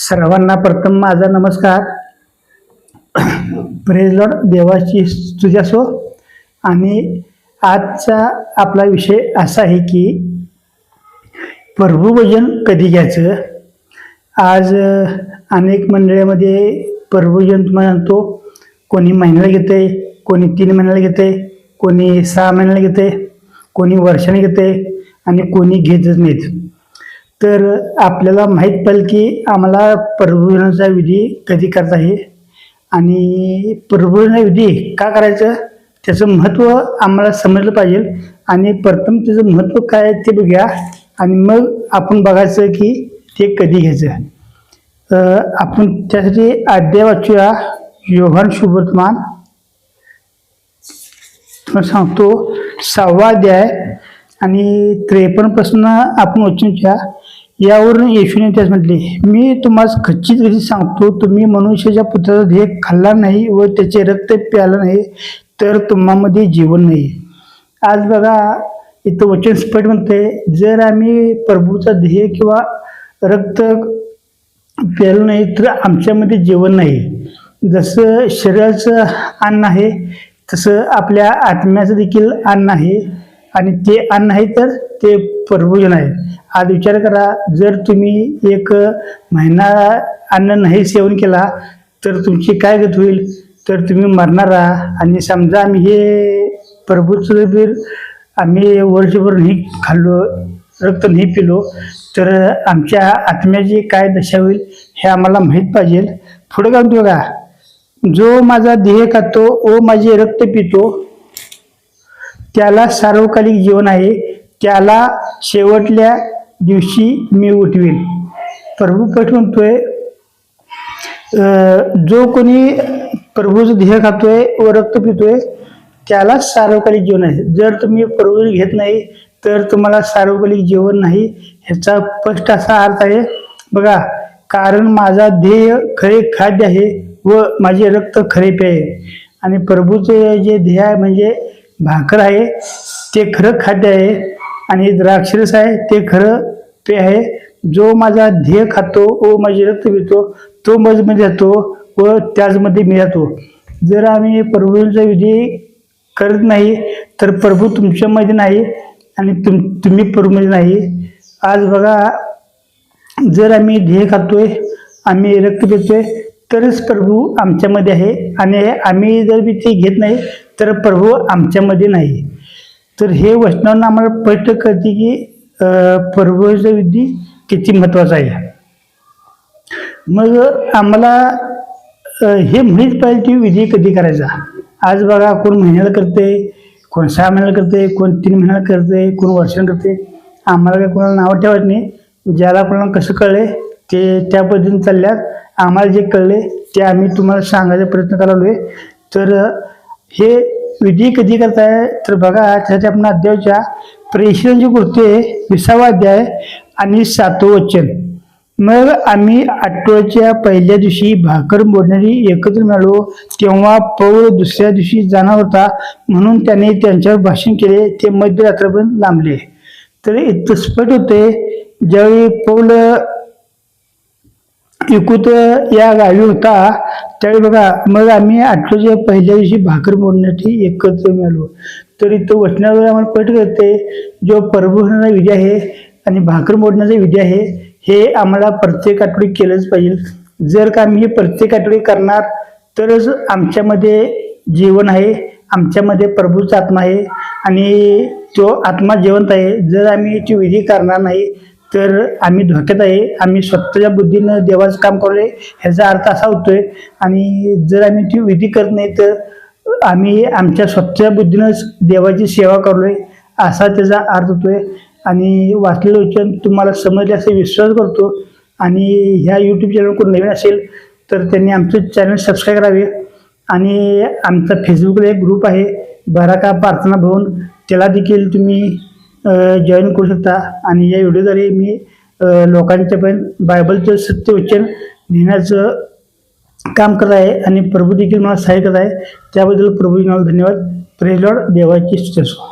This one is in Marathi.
सर्वांना प्रथम माझा नमस्कार. प्रेज देवाची स्तुती असो आणि आजचा आपला विषय असा आहे की प्रभुभजन कधी घ्यायचं? आज अनेक मंडळामध्ये प्रभुभजन तुम्हाला सांगतो. कोणी महिन्याला घेते कोणी तीन महिन्याला घेते कोणी सहा महिन्याला घेते कोणी वर्षाने घेते आणि कोणी घेतच नाहीत. तर आपल्याला माहीत पडेल की आम्हाला प्रभूजनाचा विधी कधी करता येईल आणि प्रभूजना विधी का करायचं त्याचं महत्त्व आम्हाला समजलं पाहिजे. आणि प्रथम त्याचं महत्त्व काय आहे ते बघूया. आणि मग आपण बघायचं की ते कधी घ्यायचं. आपण त्यासाठी अध्याय वाचूया. योहान शुभवर्तमान तुम्हाला सांगतो सहावा अध्याय. आणि त्रेपन्नपासून आपण वाचून घ्या यावरून येशूने त्यास म्हटले मी तुम्हाला खच्चित कधी सांगतो तुम्ही मनुष्याच्या पुत्राचा ध्येय खाल्ला नाही व त्याचे रक्त प्यालं नाही तर तुम्हामध्ये जीवन नाही. आज बघा इथं वचन स्पष्ट म्हणते जर आम्ही प्रभूचा ध्येय किंवा रक्त प्यायलो नाही तर आमच्यामध्ये जीवन नाही. जसं शरीराचं अन्न आहे तसं आपल्या आत्म्याचं देखील अन्न आहे. आणि ते अन्न आहे तर ते प्रभोजन आहे. आज विचार करा जर तुम्ही एक महिना अन्न नाही सेवन केला तर तुमची काय गत होईल? तर तुम्ही मरणार आहात. आणि समजा आम्ही हे प्रभूचं बीर आम्ही वर्षभर नाही खाल्लो रक्त नाही पिलो तर आमच्या आत्म्याची काय दशा होईल हे आम्हाला माहीत पाहिजे. पुढे काय म्हणतो बघा. जो माझा देह खातो व माझे रक्त पितो त्याला सार्वकालिक जीवन आहे. त्याला शेवटल्या दिवशी मी उठवीन. प्रभू पट म्हणतोय जो कोणी प्रभूचं ध्येय खातोय व रक्त पितोय त्याला सार्वकालिक जीवन आहे. जर तुम्ही प्रभू घेत नाही तर तुम्हाला सार्वकालिक जीवन नाही ह्याचा स्पष्ट असा अर्थ आहे. बघा कारण माझा ध्येय खरे खाद्य आहे व माझे रक्त खरे पेय आहे आणि प्रभूचे जे ध्येय आहे म्हणजे भाकर आहे ते खरं खाद्य आहे आणि द्राक्षरस आहे ते खरं पे आहे. जो माझा ध्येय खातो व माझे रक्त पितो तो मजमध्ये जातो व त्याचमध्ये मी जातो जर आम्ही प्रभूंचा विधी करत नाही तर प्रभू तुमच्यामध्ये नाही आणि तुम तुम्ही प्रभूमध्ये नाही. आज बघा जर आम्ही ध्येय खातोय आम्ही रक्त पितोय तरच प्रभू आमच्यामध्ये आहे. आणि आम्ही जर बी ते घेत नाही तर प्रभू आमच्यामध्ये नाही. तर हे वचनांना आम्हाला स्पष्ट करते की प्रभूचा विधी किती महत्त्वाचा आहे. मग आम्हाला हे म्हणत पाहिजे की विधी कधी करायचा? आज बघा कोण महिन्याला करते कोण सहा महिन्याला करते कोण तीन महिन्याला करते कोण वर्षाला करते आम्हाला काही कोणाला नावं ठेवत नाही. ज्याला कोणाला कसं कळले ते त्या पद्धतीने चालल्यात. आम्हाला जे कळले ते आम्ही तुम्हाला सांगायचा प्रयत्न करालोय तर हे विधी कधी करताय? तर बघा त्यासाठी आपण अध्यायाच्या प्रेषणाची कृत्ये विसावा अध्याय आणि सातवं वचन. मग आम्ही आठवड्याच्या पहिल्या दिवशी भाकर मोडणारी एकत्र मिळालो तेव्हा पौर दुसऱ्या दिवशी जाणार होता म्हणून त्याने त्यांच्यावर भाषण केले ते मध्यरात्रपर्यंत लांबले. तर इतकं स्पष्ट होते ज्यावेळी पौल इकूत या गावी होता. त्यावेळी बघा मग आम्ही आठवड्याच्या पहिल्या दिवशी भाकर मोडण्यासाठी एकत्र मिळालो. तर इथं वचनावर आम्हाला पट करते जो पर्व होणारा विधी आहे आणि भाकर मोडण्याचा विधी आहे हे आम्हाला प्रत्येक आठवडी केलंच पाहिजे. जर का आम्ही हे प्रत्येक आठवडी करणार तरच आमच्यामध्ये जीवन आहे आमच्यामध्ये प्रभूचा आत्मा आहे आणि तो आत्मा जिवंत आहे. जर आम्ही ती विधी करणार नाही तर आम्ही धोक्यात आहे. आम्ही स्वतःच्या बुद्धीनं देवाचं काम करतोय ह्याचा अर्थ असा होतोय. आणि जर आम्ही ती विधी करत नाही तर आम्ही आमच्या स्वतःच्या बुद्धीनंच देवाची सेवा करलोय असा त्याचा अर्थ होतोय. आणि वाचलेलं वचन तुम्हाला समजले असे विश्वास करतो. आणि ह्या यूट्यूब चॅनल कोण नवीन असेल तर त्यांनी आमचं चॅनल सबस्क्राईब करावे. आणि आमचा फेसबुकला एक ग्रुप आहे बराका प्रार्थना भवन. त्याला देखील तुम्ही जॉईन करू शकता. आणि या व्हिडिओद्वारे मी लोकांच्यापर्यंत बायबलचं सत्य वचन नेण्याचं काम करत आहे आणि प्रभू देखील मला सहाय्य करत आहे. त्याबद्दल प्रभूजी मला धन्यवाद. प्रेज देवाची सुचसो